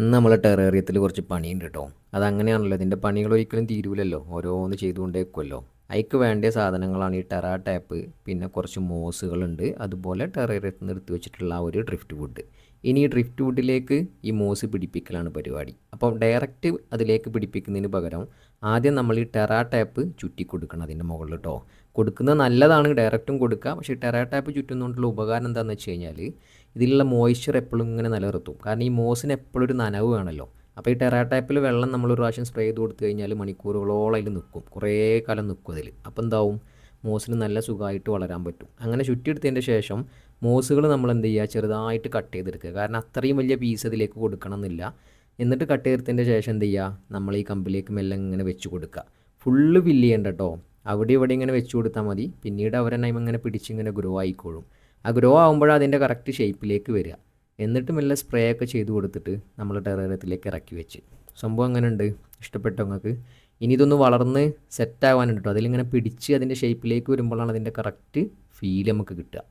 ഇന്ന് നമ്മളെ ടെറേറിയത്തിൽ കുറച്ച് പണിയുണ്ട് കേട്ടോ അതങ്ങനെയാണല്ലോ. ഇതിന്റെ പണികൾ ഒരിക്കലും തീരുവില്ലല്ലോ ഓരോന്ന് ചെയ്തുകൊണ്ടേക്കുമല്ലോ അതിക്ക് വേണ്ട സാധനങ്ങളാണ് ഈ ടെറ ടാപ്പ് പിന്നെ കുറച്ച് മോസുകളുണ്ട്. അതുപോലെ ടെറേറിയത്തിൽ നിർത്തി വെച്ചിട്ടുള്ള ആ ഒരു ഡ്രിഫ്റ്റ് വുഡ്. ഇനി ഈ ഡ്രിഫ്റ്റ് വുഡിലേക്ക് ഈ മോസ് പിടിപ്പിക്കലാണ് പരിപാടി. അപ്പം ഡയറക്റ്റ് അതിലേക്ക് പിടിപ്പിക്കുന്നതിന് പകരം ആദ്യം നമ്മൾ ഈ ടെറ ടാപ്പ് ചുറ്റി കൊടുക്കണം അതിന്റെ മുകളിൽ കേട്ടോ കൊടുക്കുന്നത് നല്ലതാണ് ഡയറക്റ്റും കൊടുക്കുക പക്ഷേ ടെറ ടാപ്പ് ചുറ്റുന്നതുകൊണ്ടുള്ള ഉപകാരം എന്താണെന്ന് വെച്ച് കഴിഞ്ഞാൽ ഇതിലുള്ള മോയ്സ്ചർ എപ്പോഴും ഇങ്ങനെ നിലനിർത്തും. കാരണം ഈ മോസിന് എപ്പോഴും ഒരു നനവ് വേണമല്ലോ അപ്പോൾ ഈ ടെറ ടാപ്പിൽ വെള്ളം നമ്മൾ ഒരു പ്രാവശ്യം സ്പ്രേ ചെയ്ത് കൊടുത്തു കഴിഞ്ഞാൽ മണിക്കൂറുകളോളം അതിൽ നിൽക്കും. കുറേ കാലം നിൽക്കും അതിൽ. അപ്പോൾ എന്താവും? മോസിന് നല്ല സുഖമായിട്ട് വളരാൻ പറ്റും. അങ്ങനെ ചുറ്റിയെടുത്തതിന്റെ ശേഷം മോസുകൾ നമ്മൾ എന്ത് ചെയ്യുക? ചെറുതായിട്ട് കട്ട് ചെയ്തെടുക്കുക. കാരണം അത്രയും വലിയ പീസ് അതിലേക്ക് കൊടുക്കണം എന്നില്ല എന്നിട്ട് കട്ട് ചെയ്തെടുത്തതിന്റെ ശേഷം എന്ത് ചെയ്യുക? നമ്മൾ ഈ കമ്പിലേക്ക് മെല്ലെ ഇങ്ങനെ വെച്ച് കൊടുക്കുക. ഫുള്ള് ഫില്ല് ചെയ്യണ്ട കേട്ടോ. അവിടെ ഇവിടെ ഇങ്ങനെ വെച്ച് കൊടുത്താൽ മതി. പിന്നീട് അവരെന്നെ ഇങ്ങനെ പിടിച്ചിങ്ങനെ ഗ്രോ ആയിക്കോളും. ആ ഗ്രോ ആകുമ്പോഴാണ് അതിന്റെ കറക്റ്റ് ഷേപ്പിലേക്ക് വരിക. എന്നിട്ട് മെല്ലെ സ്പ്രേ ഒക്കെ ചെയ്ത് കൊടുത്തിട്ട് നമ്മൾ ടെറേറിയത്തിലേക്ക് ഇറക്കി വെച്ച്. സംഭവം അങ്ങനെ ഉണ്ട് ഇഷ്ടപ്പെട്ടോ നിങ്ങൾക്ക്? ഇനി ഇതൊന്ന് വളർന്ന് സെറ്റ് ആവാനുണ്ട് കേട്ടോ അതിലിങ്ങനെ പിടിച്ച് അതിന്റെ ഷേപ്പിലേക്ക് വരുമ്പോഴാണ് അതിന്റെ കറക്റ്റ് ഫീൽ നമുക്ക് കിട്ടുക.